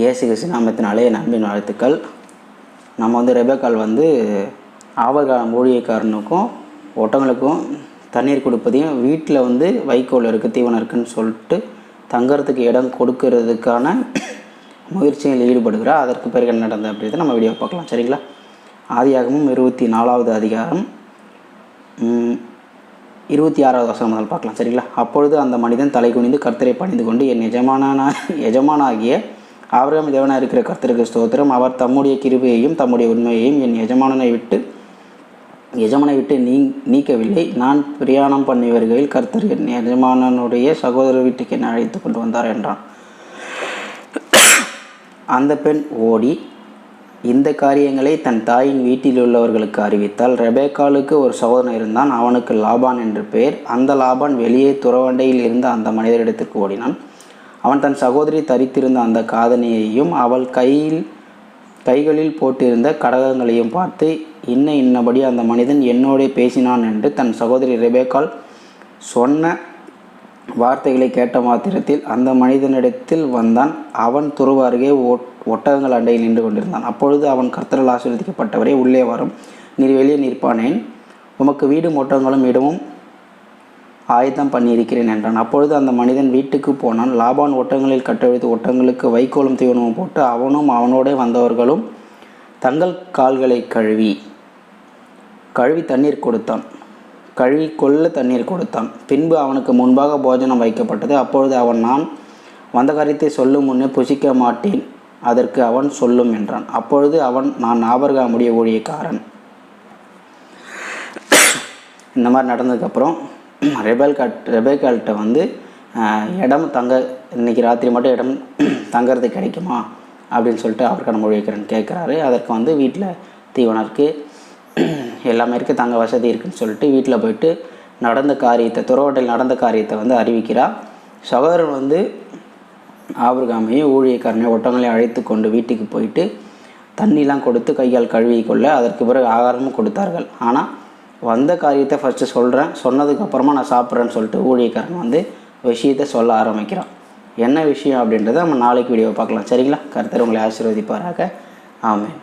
இயேசு கிறிஸ்து நாமத்தினாலே என் வாழ்த்துக்கள். நம்ம வந்து ரெபேக்கால் வந்து ஆபகாலம் ஊழியக்காரனுக்கும் ஒட்டங்களுக்கும் தண்ணீர் கொடுப்பதையும் வீட்டில் வந்து வைக்கோல் இருக்குது தீவனம் இருக்குன்னு சொல்லிட்டு தங்கறதுக்கு இடம் கொடுக்கறதுக்கான முயற்சியில் ஈடுபடுகிறா. அதற்கு பிறகு என்ன நடந்தது அப்படின்றத நம்ம வீடியோ பார்க்கலாம். சரிங்களா? ஆதியாகமும் இருபத்தி நாலாவது அதிகாரம் இருபத்தி ஆறாவது வருஷம் முதல் பார்க்கலாம். சரிங்களா? அப்பொழுது அந்த மனிதன் தலை குனிந்து கர்த்தரை பணிந்து கொண்டு என் எஜமானான எஜமானாகிய ஆபிரகாம் தேவனாக இருக்கிற கர்த்தருக்கு ஸ்தோத்திரம். அவர் தம்முடைய கிருபையையும் தம்முடைய உண்மையையும் என் எஜமானனை விட்டு எஜமானை விட்டு நீ நீக்கவில்லை. நான் பிரயாணம் பண்ணி வருகையில் கர்த்தர் என் எஜமானனுடைய சகோதரர் வீட்டுக்கு என்னை அழைத்து கொண்டு வந்தார் என்றான். அந்த பெண் ஓடி இந்த காரியங்களை தன் தாயின் வீட்டில் உள்ளவர்களுக்கு அறிவித்தால் ரெபேக்காலுக்கு ஒரு சகோதரன் இருந்தான். அவனுக்கு லாபான் என்று பெயர். அந்த லாபான் வெளியே துறவண்டையில் இருந்த அந்த மனிதரிடத்திற்கு ஓடினான். அவன் தன் சகோதரி தரித்திருந்த அந்த காதணியையும் அவள் கையில் கைகளில் போட்டிருந்த கடகங்களையும் பார்த்து இன்ன இன்னபடி அந்த மனிதன் என்னோடே பேசினான் என்று தன் சகோதரி ரெபேக்கால் சொன்ன வார்த்தைகளை கேட்ட மாத்திரத்தில் அந்த மனிதனிடத்தில் வந்தான். அவன் துருவ அருகே ஒட்- ஒட்டகங்கள் அண்டையில் நின்று கொண்டிருந்தான். அப்பொழுது அவன் கர்த்தரால் ஆசீர்வதிக்கப்பட்டவரே உள்ளே வரும். நீர் வெளியே நிற்பானேன். உமக்கு வீடும் ஒட்டகங்களும் இடமும் ஆயத்தம் பண்ணியிருக்கிறேன் என்றான். அப்பொழுது அந்த மனிதன் வீட்டுக்கு போனான். லாபான் ஓட்டங்களில் கட்டழித்து ஓட்டங்களுக்கு வைக்கோலும் தீவனமும் போட்டு அவனும் அவனோடே வந்தவர்களும் தங்கள் கால்களை கழுவி கழுவி தண்ணீர் கொடுத்தான். கழுவி கொள்ள தண்ணீர் கொடுத்தான். பின்பு அவனுக்கு முன்பாக போஜனம் வைக்கப்பட்டது. அப்பொழுது அவன் நான் வந்த காரியத்தை சொல்லும் முன்னே புசிக்க மாட்டேன். அதற்கு அவன் சொல்லும் என்றான். அப்பொழுது அவன் நான் ஆபர்காமுடைய ஊழியக்காரன் இந்த மாதிரி நடந்ததுக்கப்புறம் ரெபேல் கட் ரெபேக்கால்கிட்ட வந்து இடம் தங்க இன்னைக்கு ராத்திரி மட்டும் இடம் தங்கிறது கிடைக்குமா? அப்படின்னு சொல்லிட்டு அவருக்கான மொழிக்கிறேன் கேட்குறாரு அதற்கு வந்து வீட்டில் தீவனம் இருக்குது எல்லாமே இருக்குது தங்க வசதி இருக்குன்னு சொல்லிட்டு வீட்டில் போயிட்டு நடந்த காரியத்தை துறவட்டையில் நடந்த காரியத்தை வந்து அறிவிக்கிறார் சகோதரன் வந்து ஆபிரகாமையும் ஊழியக்காரனையும் ஒட்டங்களையும் அழைத்து கொண்டு வீட்டுக்கு போயிட்டு தண்ணிலாம் கொடுத்து கையால் கழுவி கொள்ள அதற்கு பிறகு ஆகாரமும் கொடுத்தார்கள். ஆனால் வந்த காரியத்தை ஃபஸ்ட்டு சொல்கிறேன் சொன்னதுக்கப்புறமா நான் சாப்பிட்றேன்னு சொல்லிட்டு ஊழியக்காரன் வந்து விஷயத்தை சொல்ல ஆரம்பிக்கிறான். என்ன விஷயம் அப்படின்றத நம்ம நாளைக்கு வீடியோ பார்க்கலாம். சரிங்களா? கருத்தர் உங்களை ஆசீர்வதிப்பாராக. ஆமென்.